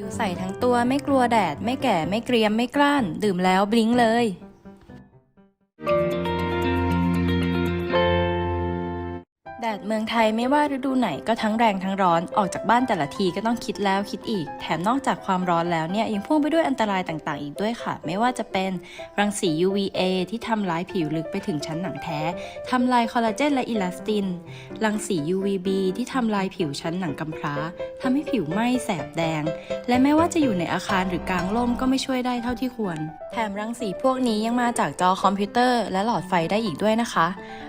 ผิวใสทั้งตัวไม่กลัวแดด ไม่แก่ไม่เกรียมไม่กล้าน ดื่มแล้วบลิ้งเลย ดดเมืองไทยไม่ว่าฤดูไหนก็ทั้งแรงทั้งร้อนออกจากบ้านแต่ละทีก็ต้องคิดแล้วคิดอีก แถมนอกจากความร้อนแล้วเนี่ยยังพ่วงไปด้วยอันตรายต่างๆ อีกด้วยค่ะ ไม่ว่าจะเป็นรังสี UVA ที่ทำร้ายผิวลึกไปถึงชั้นหนังแท้ทำลายคอลลาเจนและอิลาสติน รังสี UVB ที่ทำลายผิวชั้นหนังกำพร้าทำให้ผิวไหม้แสบแดง และแม้ว่าจะอยู่ในอาคารหรือกลางร่มก็ไม่ช่วยได้เท่าที่ควร แถมรังสีพวกนี้ยังมาจากจอคอมพิวเตอร์ และหลอดไฟได้อีกด้วยนะคะ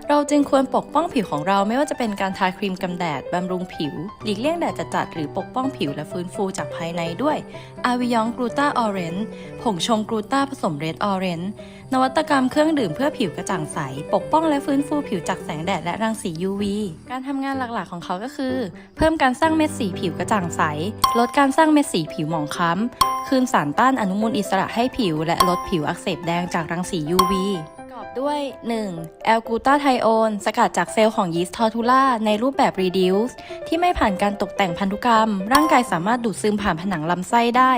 เราจึงควรปกป้องผิวของเราไม่ว่าจะเป็นการทาครีมกันแดดบำรุงผิว หลีกเลี่ยงแดดจัดๆหรือปกป้องผิวและฟื้นฟูจากภายในด้วยอาวิยองกลูตาออเรนจ์ผงชงกลูตาผสมเรดออเรนจ์นวัตกรรมเครื่องดื่มเพื่อผิวกระจ่างใส ปกป้องและฟื้นฟูผิวจากแสงแดดและรังสี UV การทำงานหลักๆของเขาก็คือ เพิ่มการสร้างเม็ดสีผิวกระจ่างใส ลดการสร้างเม็ดสีผิวหมองคล้ำคืนสารต้านอนุมูลอิสระให้ผิว และลดผิวอักเสบแดงจากรังสี UV ด้วย 1. แอลกูตาไทโอนสกัดจากเซลล์ของยีสต์ทอร์ทูล่าในรูปแบบ reduce ที่ไม่ผ่านการตกแต่งพันธุกรรม ร่างกายสามารถดูดซึมผ่านผนังลำไส้ได้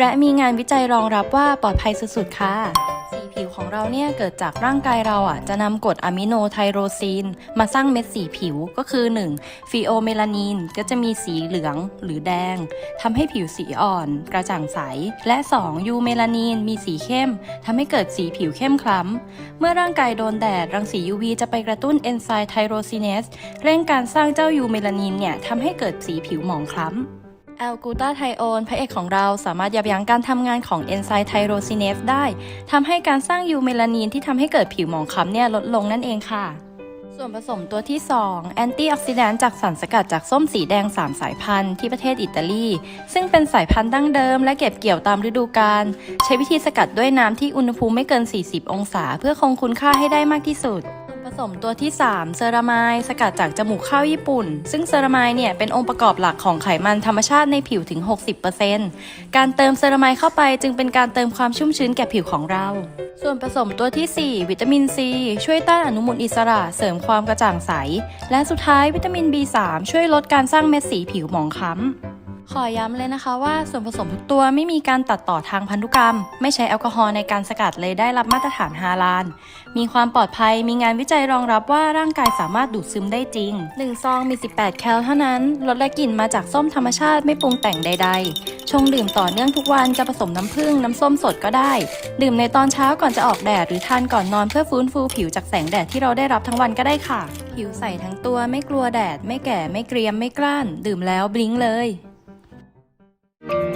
และมีงานวิจัยรองรับว่าปลอดภัยสุดๆค่ะ ผิวของเราเนี่ยเกิดจากร่างกายเราอะจะนำกรดอะมิโนไทโรซีน มาสร้างเม็ดสีผิวก็คือ 1. ฟีโอเมลานีนก็จะมีสีเหลืองหรือแดงทำให้ผิวสีอ่อน กระจ่างใส และ 2. ยูเมลานีนมีสีเข้มทำให้เกิดสีผิวเข้มคล้ำ เมื่อร่างกายโดนแดดรังสี UV จะไปกระตุ้นเอนไซม์ไทโรซีเนสเร่งการสร้างเจ้ายูเมลานีนเนี่ยทำให้เกิดสีผิวหมองคล้ำ แอลกูตาไทโอนพระเอกของเราสามารถยับยั้งการทำงานของเอนไซม์ไทโรซีเนสได้ทำให้การสร้างยูเมลานีนที่ทำให้เกิดผิวหมองคล้ำเนี่ยลดลงนั่นเองค่ะ ส่วนผสมตัวที่ 2 แอนตี้ออกซิแดนต์จากสารสกัดจากส้มสีแดง 3 สายพันธุ์ที่ประเทศอิตาลี ซึ่งเป็นสายพันธุ์ดั้งเดิมและเก็บเกี่ยวตามฤดูกาลใช้วิธีสกัดด้วยน้ำที่อุณหภูมิไม่เกิน 40 องศา เพื่อคงคุณค่าให้ได้มากที่สุด สมตัวที่ 3 เซรามายสกัดจากจมูกข้าวญี่ปุ่น ซึ่งเซรามายเนี่ยเป็นองค์ประกอบหลักของไขมันธรรมชาติในผิวถึง 60%การเติมเซรามายเข้าไปจึงเป็นการเติมความชุ่มชื้นแก่ผิวของเรา ส่วนผสมตัวที่ 4 วิตามินซีช่วยต้านอนุมูลอิสระเสริมความกระจ่างใส และสุดท้ายวิตามิน B3 ช่วยลดการสร้างเม็ดสีผิวหมองคล้ำ ขอย้ำเลยนะคะว่าส่วนผสมทุกตัวไม่มีการตัดต่อทางพันธุกรรม ไม่ใช้แอลกอฮอล์ในการสกัดเลยได้รับมาตรฐานฮาลาล มีความปลอดภัยมีงานวิจัยรองรับว่าร่างกายสามารถดูดซึมได้จริง 1 ซองมี 18 แคลเท่านั้นรสและกลิ่นมาจากส้มธรรมชาติไม่ปรุงแต่งใด ๆ ชงดื่มต่อเนื่องทุกวันจะผสมน้ำผึ้งน้ำส้มสดก็ได้ ดื่มในตอนเช้าก่อนจะออกแดดหรือทานก่อนนอนเพื่อฟื้นฟูผิวจากแสงแดดที่เราได้รับทั้งวันก็ได้ค่ะ ผิวใสทั้งตัวไม่กลัวแดด ไม่แก่ไม่เกรียมไม่กล้าน ดื่มแล้วบลิงเลย Thank you.